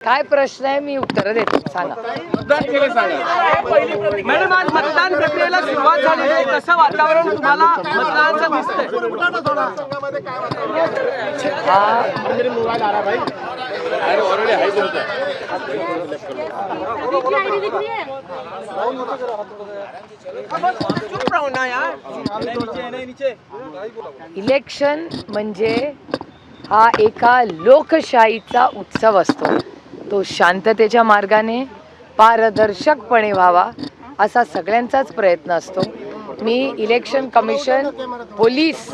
काय प्रश्न आहे मी उत्तर देते. सांगा. मॅडम आज मतदान प्रक्रियेला सुरुवात झालेली आहे कसं वातावरण तुम्हाला मतदानाचं दिसतंय? हा. इलेक्शन म्हणजे हा एका लोकशाहीचा उत्सव असतो. तो शांततेच्या मार्गाने पारदर्शकपणे व्हावा असा सगळ्यांचाच प्रयत्न असतो. मी इलेक्शन कमिशन पोलीस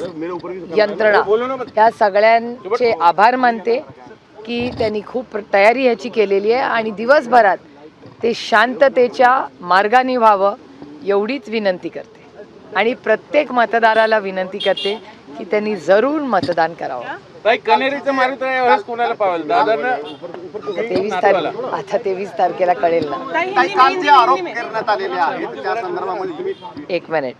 यंत्रणा या सगळ्यांचे आभार मानते की त्यांनी खूप तयारी ह्याची केलेली आहे आणि दिवसभरात ते शांततेच्या मार्गाने व्हावं एवढीच विनंती करते. आणि प्रत्येक मतदाराला विनंती करते की त्यांनी जरूर मतदान करावं. ताई कनेरीचं मारुत यावेळेस कोणाला पावेल? दादांना? तेवीस तारीख आता तेवीस तारखेला कळेल ना. काही काल जे आरोप करण्यात आलेले आहेत त्या संदर्भामध्ये तुम्ही एक मिनिट.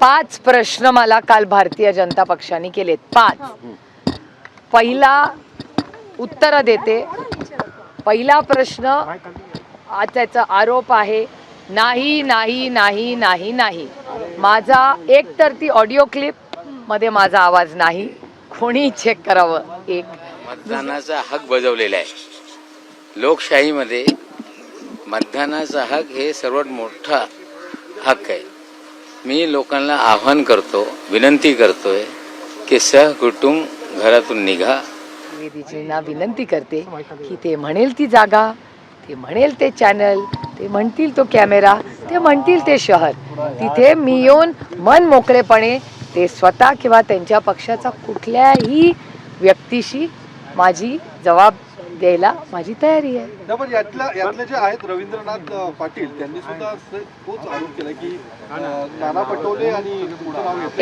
पाच प्रश्न मला काल भारतीय जनता पक्षाने केलेत. पाच. पहिला उत्तर देते. पहिला प्रश्न त्याचा आरोप आहे नाही नाही नाही नाही नाही. माझा एक तर ती ऑडिओ क्लिपमध्ये माझा आवाज नाही. कोणी चेक करावं. एक. मतदानाचा हक बजावलेला आहे. लोकशाहीमध्ये मतदानाचा हक हे सर्वात मोठा हक आहे. मी लोकांना आव्हान करतो विनंती करतोय की सहकुटुंब घरातून निघा. वेदीजींना विनंती करते की ते म्हणेल ती जागा ते म्हणेल ते चॅनल ते म्हणतील तो कॅमेरा ते म्हणतील ते शहर. तिथे मी येऊन मन मोकळेपणे ते स्वतः किंवा त्यांच्या पक्षाचा कुठल्याही व्यक्तीशी माझी जबाब द्यायला माझी तयारी आहे. पण यातल्या यातले जे आहेत रवींद्रनाथ पाटील त्यांनी सुद्धा तोच आरोप केला की नाना पटोले आणि.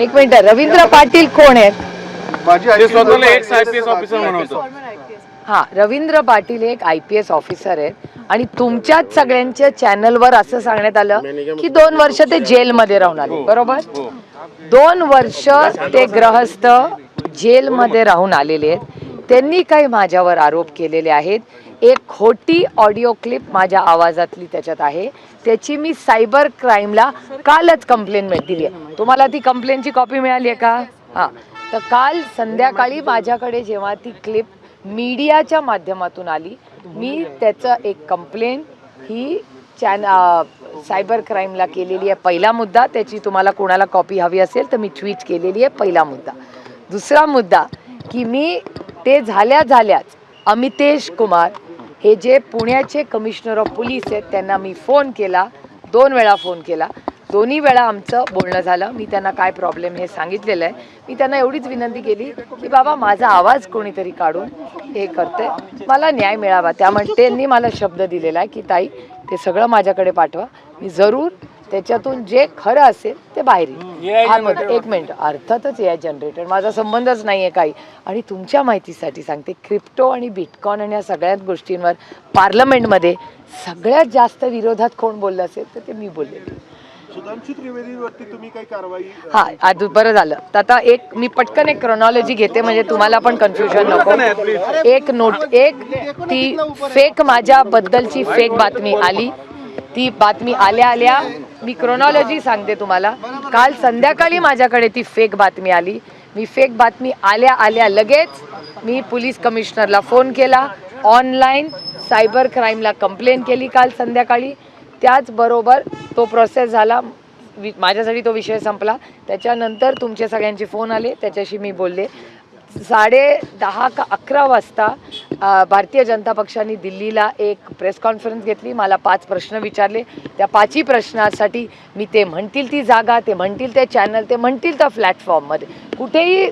एक मिनिट रवींद्र पाटील कोण आहेत? माझी आजी स्वतःला ex I P S officer म्हणवतो हा रवींद्र पाटील एक आय पी एस ऑफिसर आहेत. आणि तुमच्याच सगळ्यांच्या चॅनलवर असं सांगण्यात आलं की दोन वर्ष ते जेलमध्ये राहून आले बरोबर? दोन वर्ष ते ग्रहस्थ जेलमध्ये राहून आलेले आहेत. त्यांनी काही माझ्यावर आरोप केलेले आहेत. एक खोटी ऑडिओ क्लिप माझ्या आवाजातली त्याच्यात आहे. त्याची मी सायबर क्राईमला कालच कंप्लेंट दिली आहे. तुम्हाला ती कंप्लेंटची कॉपी मिळाली आहे का? हां. तर काल संध्याकाळी माझ्याकडे जेव्हा ती क्लिप मीडियाच्या माध्यमातून आली. मी त्याचं एक कंप्लेंट ही चॅन सायबर क्राईमला केलेली आहे पहिला मुद्दा. त्याची तुम्हाला कोणाला कॉपी हवी असेल तर मी ट्विट केलेली आहे पहिला मुद्दा. दुसरा मुद्दा की मी ते झाल्या झाल्याच अमितेश कुमार हे जे पुण्याचे कमिशनर ऑफ पोलीस आहेत त्यांना मी फोन केला. दोन वेळा फोन केला. दोन्ही वेळा आमचं बोलणं झालं. मी त्यांना काय प्रॉब्लेम हे सांगितलेलं आहे. मी त्यांना एवढीच विनंती केली की बाबा माझा आवाज कोणीतरी काढून हे करते. मला न्याय मिळावा. त्यामुळे त्यांनी मला शब्द दिलेला आहे की ताई ते सगळं माझ्याकडे पाठवा. मी जरूर त्याच्यातून जे खरं असेल ते बाहेर येईल एक मिनिट. अर्थातच या जनरेटर माझा संबंधच नाही आहे काही. आणि तुमच्या माहितीसाठी सांगते क्रिप्टो आणि बिटकॉइन आणि या सगळ्याच गोष्टींवर पार्लमेंटमध्ये सगळ्यात जास्त विरोधात कोण बोललं असेल तर ते मी बोललेली. सुधांशू त्रिवेदीवरती तुम्ही काही कारवाई हा आज बरं झालं. तर आता एक मी पटकन एक क्रोनॉलॉजी घेते म्हणजे तुम्हाला पण कन्फ्युजन नको. एक नोट एक ती फेक माझ्या बद्दलची फेक बातमी आली. ती बातमी आल्या आल्या. मी क्रोनॉलॉजी सांगते तुम्हाला. काल संध्याकाळी माझ्याकडे ती फेक बातमी आली. मी फेक बातमी आल्या आल्या लगेच मी पोलीस कमिशनरला फोन केला. ऑनलाईन सायबर क्राईमला कंप्लेंट केली काल संध्याकाळी. त्याचबरोबर तो प्रोसेस झाला. वि- माझ्यासाठी तो विषय संपला. त्याच्यानंतर तुमचे सगळ्यांचे फोन आले. त्याच्याशी मी बोलले. साडे दहा का अकरा वाजता भारतीय जनता पक्षाने दिल्लीला एक प्रेस कॉन्फरन्स घेतली. मला पाच प्रश्न विचारले. त्या पाचही प्रश्नासाठी मी ते म्हणतील ती जागा ते म्हणतील ते चॅनल ते म्हणतील त्या प्लॅटफॉर्ममध्ये कुठेही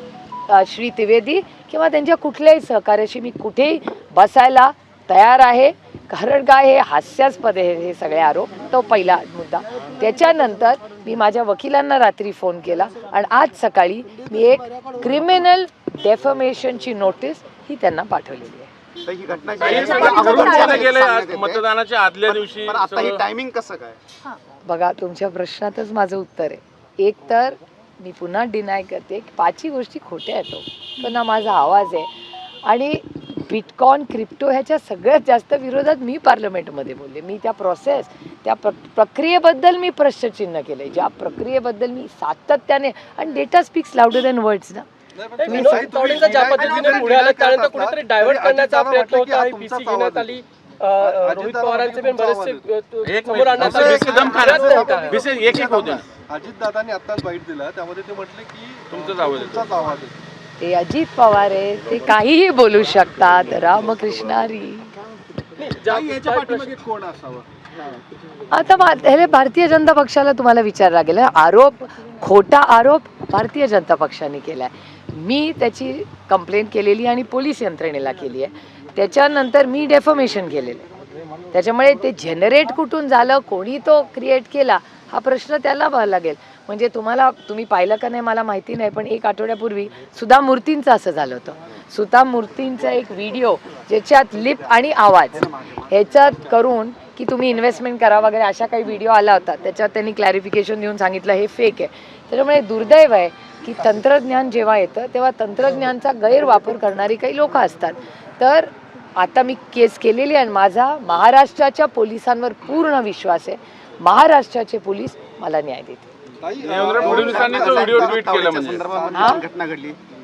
श्री त्रिवेदी किंवा त्यांच्या कुठल्याही सहकार्याशी मी कुठेही बसायला तयार आहे. कारण काय हे हास्यास्पद आहे हे सगळे आरोप. तो पहिला मुद्दा. त्याच्यानंतर मी माझ्या वकिलांना रात्री फोन केला आणि आज सकाळी मी एक क्रिमिनल डेफमेशनची नोटीस ही त्यांना पाठवलेली आहे. ही घटना येते. मतदानाच्या आदल्या दिवशी पण आता ही सगळं- टायमिंग कसं काय? बघा तुमच्या प्रश्नातच माझं उत्तर आहे. एक तर मी पुन्हा डिनाय करते की पाचही गोष्टी खोट्या आहेत हो. पण माझा आवाज आहे. आणि बिटकॉइन क्रिप्टो ह्याच्या सगळ्यात जास्त विरोधात मी पार्लमेंटमध्ये बोलले. मी त्या प्रोसेस त्या प्र प्रक्रियेबद्दल मी प्रश्नचिन्ह केले ज्या प्रक्रियेबद्दल मी सातत्याने आणि data speaks louder than words ना. कुठेतरी डायव्हर्ट करण्याचा प्रयत्न होता ही पीसी घेण्यात आली. अ, अ, रोहित पवारांचे पण बरेचसे अ, तो- एक समोर आणण्यात आले. मिनिट दम त्यात नव्हता. विशेष एक एक होते. अजित दादांनी आत्ताच बाईट दिला. त्यामध्ये ते म्हटले की तुमचाच आवाज. तुमचाच आवाज आहे ते अजित पवार आहे ते काहीही बोलू शकतात. कोण असावं? आता ह्याला भारतीय जनता पक्षाला तुम्हाला विचारला गेला आरोप खोटा आरोप भारतीय जनता पक्षाने केलाय. मी त्याची कंप्लेंट केलेली आणि पोलीस यंत्रणेला केली आहे. त्याच्यानंतर मी डेफॉमेशन केलेलं आहे. त्याच्यामुळे ते जनरेट कुठून झालं कोणी तो क्रिएट केला हा प्रश्न त्याला व्हावा लागेल. म्हणजे तुम्हाला तुम्ही पाहिलं का नाही मला माहिती नाही पण एक आठवड्यापूर्वी सुधा मूर्तींचं असं झालं होतं. सुधा मूर्तींचा एक व्हिडिओ ज्याच्यात लिप आणि आवाज ह्याच्यात करून की तुम्ही इन्व्हेस्टमेंट करा वगैरे अशा काही व्हिडिओ आला होता. त्याच्यात त्यांनी क्लॅरिफिकेशन देऊन सांगितलं हे फेक आहे. त्याच्यामुळे दुर्दैव आहे की तंत्रज्ञान जेव्हा येतं तेव्हा तंत्रज्ञानचा गैरवापर करणारी काही लोक असतात. तर आता मी केस केलेली आहे आणि माझा महाराष्ट्राच्या पोलिसांवर पूर्ण विश्वास आहे. महाराष्ट्राचे पोलीस मला न्याय देतील. ताई, देवेंद्र फडणवीसांनी तो व्हिडिओ ट्विट केला म्हणजे. हा?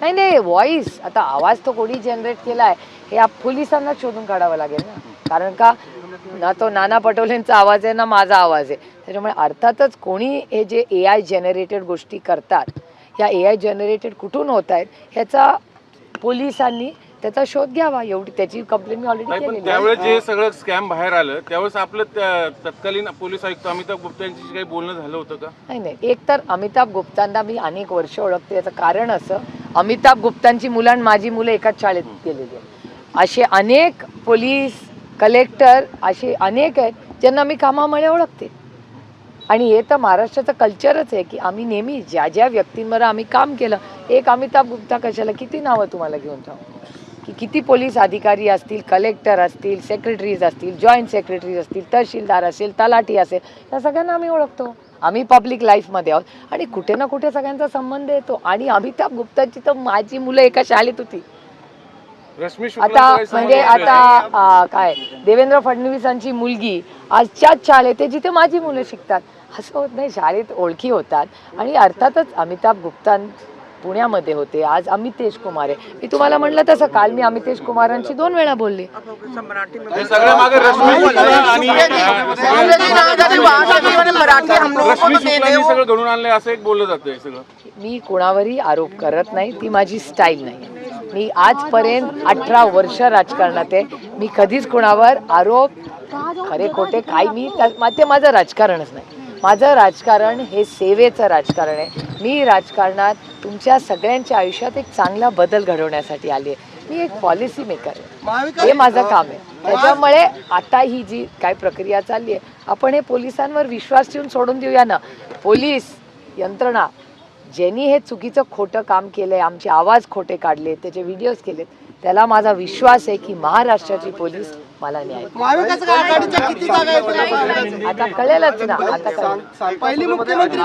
नाही नाही व्हॉइस आता आवाज तो कोणी जनरेट केलाय. हे आप पोलिसांना शोधून काढावं लागेल ना. कारण का ना तो नाना पटोलेंचा आवाज आहे ना माझा आवाज आहे. त्याच्यामुळे अर्थातच कोणी हे जे ए आय जनरेटेड गोष्टी करतात ह्या ए आय जनरेटेड कुठून होत आहेत ह्याचा पोलिसांनी त्याचा शोध घ्यावा एवढी त्याची कंप्लेंट मी ऑलरेडी नाही पण केलेली आहे. त्यावेळेस जे सगळं स्कॅम बाहेर आलं त्यावेळेस आपलं त्या- तत्कालीन पोलीस आयुक्त अमिताभ गुप्ता यांच्याशी काही बोलणं झालं होतं का? नाही नाही. एक तर अमिताभ गुप्तांना मी अनेक वर्ष ओळखते. याचं कारण असं अमिताभ गुप्तांची मुलं आणि माझी मुलं एकाच शाळेत गेलेली आहेत. असे अनेक पोलीस कलेक्टर असे अनेक आहेत ज्यांना मी कामामुळे ओळखते. आणि हे तर महाराष्ट्राचं कल्चरच आहे की आम्ही नेहमी ज्या ज्या व्यक्तींवर आम्ही काम केलं एक अमिताभ गुप्ता कशाला किती नावं तुम्हाला घेऊन जाऊ? की किती पोलीस अधिकारी असतील कलेक्टर असतील सेक्रेटरीज असतील जॉईंट सेक्रेटरीज असतील तहसीलदार असेल तलाठी असेल या सगळ्यांना आम्ही ओळखतो. आम्ही पब्लिक लाईफमध्ये आहोत. आणि कुठे ना कुठे सगळ्यांचा संबंध येतो. आणि अमिताभ गुप्ताची तर माझी मुलं एका शाळेत होती. आता म्हणजे आता काय देवेंद्र फडणवीसांची मुलगी आजच्याच शाळेत आहे जिथे माझी मुलं शिकतात. असं होत नाही. शाळेत ओळखी होतात. आणि अर्थातच अमिताभ गुप्ता पुण्यामध्ये होते. आज अमितेश कुमार आहे. मी तुम्हाला म्हणलं तसं काल मी अमितेश कुमारांशी दोन वेळा बोलले. मी कुणावरही आरोप करत नाही ती माझी स्टाईल नाही. मी आजपर्यंत अठरा वर्ष राजकारणात आहे. मी कधीच कुणावर आरोप खरे खोटे काय मा- ते माझं राजकारणच नाही. माझं राजकारण हे सेवेचं राजकारण आहे. मी राजकारणात तुमच्या सगळ्यांच्या आयुष्यात एक चांगला बदल घडवण्यासाठी आली आहे. मी एक पॉलिसी मेकर आहे. हे माझं काम आहे. त्याच्यामुळे आता ही जी काय प्रक्रिया चालली आहे आपण हे पोलिसांवर विश्वास ठेवून सोडून देऊया ना. पोलीस यंत्रणा ज्यांनी हे चुकीचं खोटं काम केलंय आमचे आवाज खोटे काढले त्याचे व्हिडिओज केलेत त्याला माझा विश्वास आहे की महाराष्ट्राची पोलीस मला देईल. आता कळेलच ना. आता कळेल पहिली मुख्यमंत्री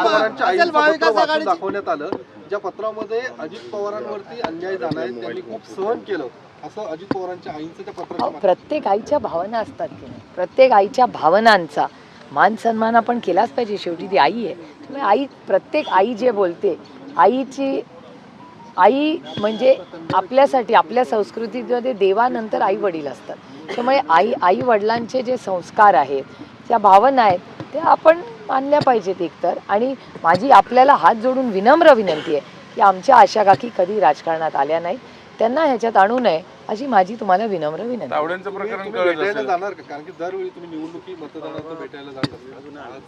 दाखवण्यात आलं ज्या पत्रामध्ये अजित पवारांवरती अन्याय झालाय त्यांनी खूप सहन केलं. असं अजित पवारांच्या आईंचं त्या अहो, पत्राच्या प्रत्येक आईच्या भावना असतात की नाही. प्रत्येक आईच्या भावनांचा मान सन्मान आपण केलाच पाहिजे. शेवटी ती आई आहे. त्यामुळे आई प्रत्येक आई जे बोलते आईची आई म्हणजे आपल्यासाठी आपल्या संस्कृतीमध्ये देवानंतर आई वडील असतात. त्यामुळे आई आई वडिलांचे जे संस्कार आहेत ज्या भावना आहेत त्या आपण मानल्या पाहिजेत एकतर. आणि माझी आपल्याला हात जोडून विनम्र विनंती आहे की आमच्या आशा काकी कधी राजकारणात आल्या नाहीत. त्यांना ह्याच्यात आणू नये अशी माझी तुम्हाला विनम्र विनंती प्रकरण तुम्ही कळत भेटायला असेल. जाणार का? कारण की दरवेळी तुम्ही निवडणुकी मतदानात भेटायला जात असता.